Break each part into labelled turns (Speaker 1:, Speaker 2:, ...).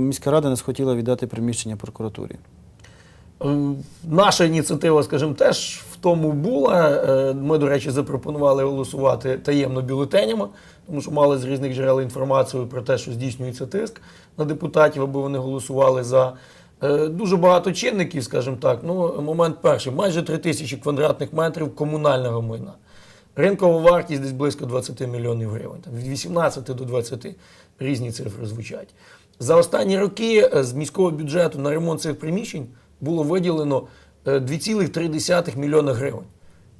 Speaker 1: Міська рада не схотіла віддати приміщення прокуратурі.
Speaker 2: Е, Наша ініціатива, скажімо, теж в тому була. Е, Ми, до речі, запропонували голосувати таємно бюлетенями, тому що мали з різних джерел інформацію про те, що здійснюється тиск на депутатів, аби вони голосували за. Е, Дуже багато чинників, скажімо так. Ну, момент перший. Майже 3 тисячі квадратних метрів комунального майна. Ринкова вартість десь близько 20 мільйонів гривень. Там від 18 до 20 різні цифри звучать. За останні роки е, з міського бюджету на ремонт цих приміщень було виділено е, 2,3 мільйона гривень.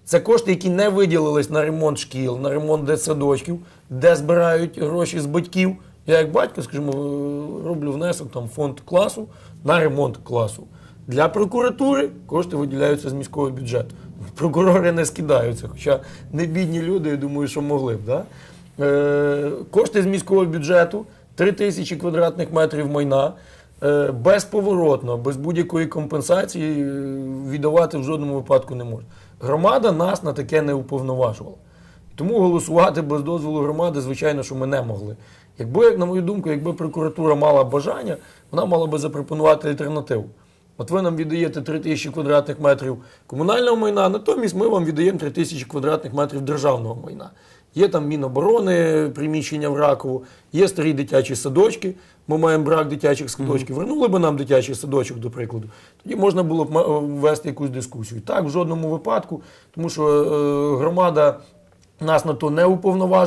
Speaker 2: Це кошти, які не виділились на ремонт шкіл, на ремонт дитсадочків, де збирають гроші з батьків. Я як батько, скажімо, е, роблю внесок там фонд класу на ремонт класу. Для прокуратури кошти виділяються з міського бюджету. Прокурори не скидаються, хоча не бідні люди, я думаю, що могли б. Да? Е, кошти з міського бюджету 3 тисячі квадратних метрів майна. е, Безповоротно, без будь-якої компенсації е, віддавати в жодному випадку не може. Громада нас на таке не уповноважувала. Тому голосувати без дозволу громади, звичайно, що ми не могли. Якби, як на мою думку, якби прокуратура мала бажання, вона мала би запропонувати альтернативу. От ви нам віддаєте 3 тисячі квадратних метрів комунального майна, натомість ми вам віддаємо 3 тисячі квадратних метрів державного майна. Є там Міноборони, приміщення в Ракову, є старі дитячі садочки. Ми маємо брак дитячих садочків. Вернули би нам дитячий садочок, до прикладу. Тоді можна було б ма- ввести якусь дискусію. Так, в жодному випадку, тому що е, громада нас на то не уповноважує.